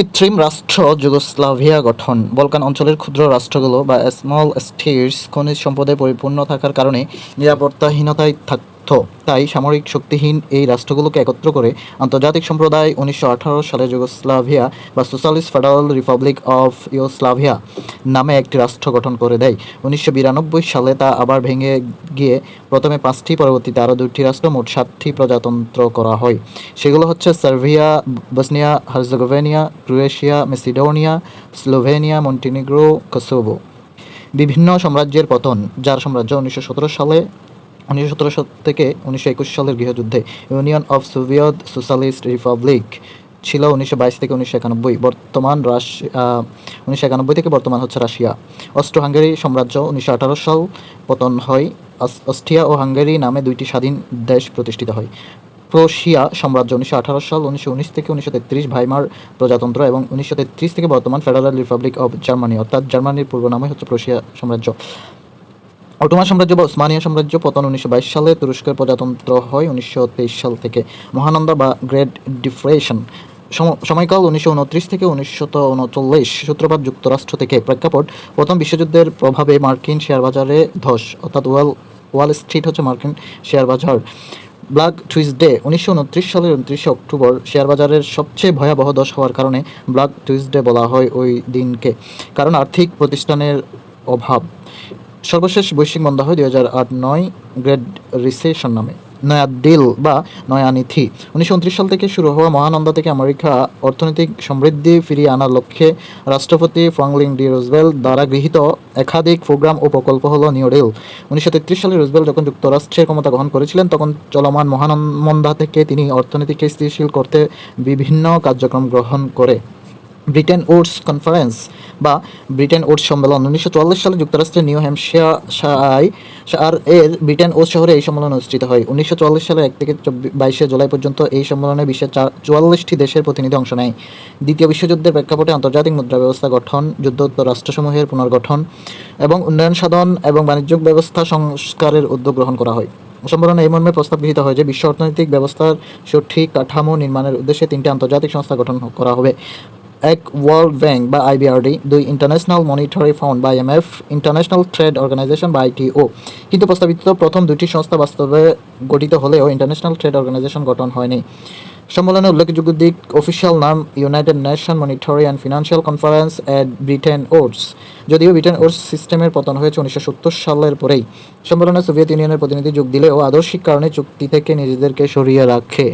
কৃত্রিম রাষ্ট্র যুগোস্লাভিয়া গঠন। বলকান অঞ্চলের ক্ষুদ্র রাষ্ট্রগুলো বা স্মল স্টেটস খনিজ সম্পদে পরিপূর্ণ থাকার কারণে নিরাপত্তাহীনতায় থাকত। তাই সামরিক শক্তিহীন এই রাষ্ট্রগুলোকে একত্র করে আন্তর্জাতিক সম্প্রদায় উনিশশো আঠারো সালে যুগোস্লাভিয়া বা socialist federal republic of Yugoslavia নামে একটি রাষ্ট্র গঠন করে দেয়। উনিশশো বিরানব্বই সালে তা আবার ভেঙে গিয়ে প্রথমে পাঁচটি, পরবর্তীতে আরও দুটি রাষ্ট্র, মোট সাতটি প্রজাতন্ত্র করা হয়। সেগুলো হচ্ছে Serbia Bosnia, Herzegovina, Croatia, Macedonia, Slovenia, Montenegro, Kosovo. বিভিন্ন সাম্রাজ্যের পতন, যার সাম্রাজ্য উনিশশো সতেরো সালে উনিশশো সতেরো থেকে উনিশশো একুশ সালের গৃহযুদ্ধে union of Soviet socialist republic ছিল উনিশশো বাইশ থেকে উনিশশো একানব্বই। বর্তমান রাশ উনিশশো একানব্বই থেকে বর্তমান হচ্ছে রাশিয়া। অস্ট্রো হাঙ্গেরি সাম্রাজ্য উনিশশো আঠারো সাল পতন হয়। অস্ট্রিয়া ও হাঙ্গেরি নামে দুইটি স্বাধীন দেশ প্রতিষ্ঠিত হয়। প্রোশিয়া সাম্রাজ্য উনিশশো আঠারো সাল উনিশশো উনিশ থেকে উনিশশো তেত্রিশ ভাইমার প্রজাতন্ত্র এবং উনিশশো তেত্রিশ থেকে বর্তমান ফেডারেল রিপাবলিক অফ জার্মানি, অর্থাৎ জার্মানির পূর্ব নামই হচ্ছে প্রোশিয়া সাম্রাজ্য। অটোমান সাম্রাজ্য বা ওসমানিয়া সাম্রাজ্য পতন উনিশশো বাইশ সালে তুরস্কের প্রজাতন্ত্র হয় উনিশশো তেইশ সাল থেকে। মহানন্দা বা গ্রেট ডিফ্রেশন। সম- সময়কাল উনিশশো উনত্রিশ থেকে উনিশশো উনচল্লিশ। সূত্রপাত যুক্তরাষ্ট্র থেকে প্রেক্ষাপট, প্রথম বিশ্বযুদ্ধের প্রভাবে মার্কিন শেয়ার বাজারে ধস, অর্থাৎ ওয়াল ওয়াল স্ট্রিট হচ্ছে মার্কিন শেয়ার বাজার ব্ল্যাক টুইসডে, উনিশশো উনত্রিশ সালের উনত্রিশে অক্টোবর শেয়ার বাজারের সবচেয়ে ভয়াবহ দশ হওয়ার কারণে ব্ল্যাক টুইসডে বলা হয় ওই দিনকে, কারণ আর্থিক প্রতিষ্ঠানের অভাব। সর্বশেষ বৈশ্বিক মন্দা হয় দুই হাজার আট, নয় গ্রেট রিসেশন নামে নয়া ডিল বা নয়ানিথি উনিশশো উনত্রিশ সাল থেকে শুরু হওয়া মহানন্দা থেকে আমেরিকা অর্থনৈতিক সমৃদ্ধি ফিরিয়ে আনার লক্ষ্যে রাষ্ট্রপতি ফ্রাঙ্কলিন ডি রোজবেল দ্বারা গৃহীত একাধিক প্রোগ্রাম ও প্রকল্প হল নিউ ডিল উনিশশো তেত্রিশ সালে রোজবেল যখন যুক্তরাষ্ট্রের ক্ষমতা গ্রহণ করেছিলেন, তখন চলমান মহানন্দা থেকে তিনি অর্থনীতিকে স্থিতিশীল করতে বিভিন্ন কার্যক্রম গ্রহণ করে। ব্রিটেন উডস কনফারেন্স বা ব্রিটেন উডস সম্মেলন উনিশশো চুয়াল্লিশ সালে যুক্তরাষ্ট্রের নিউ হ্যাম্পশায়ার এর ব্রিটেন উডস শহরে এই সম্মেলন অনুষ্ঠিত হয়। উনিশশো চুয়াল্লিশ সালের এক থেকে বাইশে জুলাই পর্যন্ত এই সম্মেলনে বিশ্বের চুয়াল্লিশটি দেশের প্রতিনিধি অংশ নেয়। দ্বিতীয় বিশ্বযুদ্ধের প্রেক্ষাপটে আন্তর্জাতিক মুদ্রা ব্যবস্থা গঠন যুদ্ধোত্তর রাষ্ট্রসমূহের পুনর্গঠন এবং উন্নয়ন সাধন এবং বাণিজ্যিক ব্যবস্থা সংস্কারের উদ্যোগ গ্রহণ করা হয়। সম্মেলনে এই মর্মে প্রস্তাব গৃহীত হয় যে, বিশ্ব অর্থনৈতিক ব্যবস্থার সঠিক কাঠামো নির্মাণের উদ্দেশ্যে তিনটি আন্তর্জাতিক সংস্থা গঠন করা হবে। এক ওয়ার্ল্ড ব্যাংক বা আইবিআরডি দুই ইন্টারন্যাশনাল মনিটারি ফান্ড বা এমএফ ইন্টারন্যাশনাল ট্রেড অর্গানাইজেশন বা আইটিও কিন্তু প্রস্তাবিত প্রথম দুটি সংস্থা বাস্তবে গঠিত হলেও ইন্টারন্যাশনাল ট্রেড অর্গানাইজেশন গঠন হয়নি। সম্মেলনে উল্লেখযোগ্য দিক, অফিসিয়াল নাম united nation monetary and financial conference at Bretton Woods যদিও ব্রিটেন ওডস সিস্টেমের পতন হয়েছে উনিশশো সত্তর সালের পরেই। সম্মেলনে সোভিয়েত ইউনিয়নের প্রতিনিধি যোগ দিলেও আদর্শিক কারণে চুক্তি থেকে নিজেদেরকে সরিয়ে রাখে।